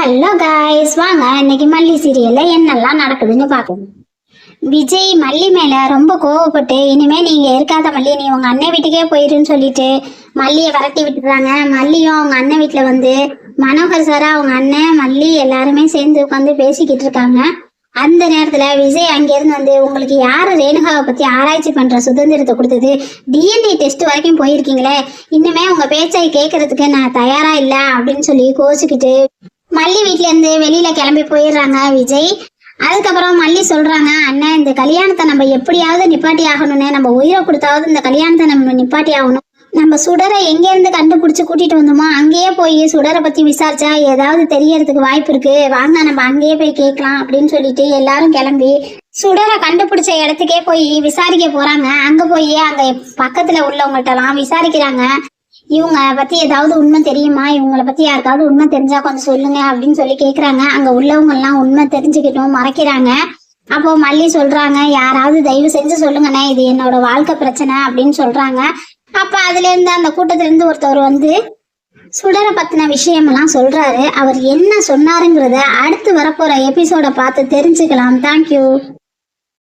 Hello guys வாங்க இன்னைக்கு மல்லி சீரியல்ல என்னெல்லாம் நடக்குதுன்னு பார்க்கணும் விஜய் மல்லி மேல ரொம்ப கோவப்பட்டு இனிமே நீங்க இருக்காத மல்லி நீ உங்க அண்ணன் வீட்டுக்கே போயிருன்னு சொல்லிட்டு மல்லியை விரட்டி விட்டுறாங்க. மல்லியும் அவங்க அண்ணன் வீட்டுல வந்து மனோகர் சாரா அவங்க அண்ணன் மல்லி எல்லாருமே சேர்ந்து உட்காந்து பேசிக்கிட்டு இருக்காங்க. அந்த நேரத்துல விஜய் அங்கிருந்து வந்து உங்களுக்கு யாரு ரேணுகாவை பத்தி ஆராய்ச்சி பண்ற சுதந்திரத்தை கொடுத்தது? டிஎன்ஏ டெஸ்ட் வரைக்கும் போயிருக்கீங்களே. இன்னுமே உங்க பேச்சை கேட்கறதுக்கு நான் தயாரா இல்ல அப்படின்னு சொல்லி கோச்சுக்கிட்டு மல்லி வீட்ல இருந்து வெளியில கிளம்பி போயிடுறாங்க விஜய். அதுக்கப்புறம் மல்லி சொல்றாங்க அண்ணன் இந்த கல்யாணத்தை நம்ம எப்படியாவது நிப்பாட்டி ஆகணும்னு. நம்ம உயிரை கொடுத்தாவது இந்த கல்யாணத்தை நம்ம நிப்பாட்டி ஆகணும். நம்ம சுடரை எங்க இருந்து கண்டுபிடிச்சு கூட்டிட்டு வந்தோமோ அங்கேயே போய் சுடரை பத்தி விசாரிச்சா ஏதாவது தெரியறதுக்கு வாய்ப்பு இருக்கு. வாங்க நம்ம அங்கேயே போய் கேட்கலாம் அப்படின்னு சொல்லிட்டு எல்லாரும் கிளம்பி சுடரை கண்டுபிடிச்ச இடத்துக்கே போய் விசாரிக்க போறாங்க. அங்க போய் அங்க பக்கத்துல உள்ளவங்கள்ட்டலாம் விசாரிக்கிறாங்க. இவங்க பத்தி ஏதாவது உண்மை தெரியுமா? இவங்கள பத்தி யாருக்காவது உண்மை தெரிஞ்சா கொஞ்சம் சொல்லுங்க அப்படின்னு சொல்லி கேக்குறாங்க. அங்க உள்ளவங்க எல்லாம் உண்மை தெரிஞ்சுக்கிட்டும் மறைக்கிறாங்க. அப்போ மல்லி சொல்றாங்க யாராவது தயவு செஞ்சு சொல்லுங்கண்ணே இது என்னோட வாழ்க்கை பிரச்சனை அப்படின்னு சொல்றாங்க. அப்ப அதுல இருந்து அந்த கூட்டத்துல இருந்து ஒருத்தவர் வந்து சுடரை பத்தின விஷயம் எல்லாம் சொல்றாரு. அவர் என்ன சொன்னாருங்கிறத அடுத்து வரப்போற எபிசோட பார்த்து தெரிஞ்சுக்கலாம். தேங்க்யூ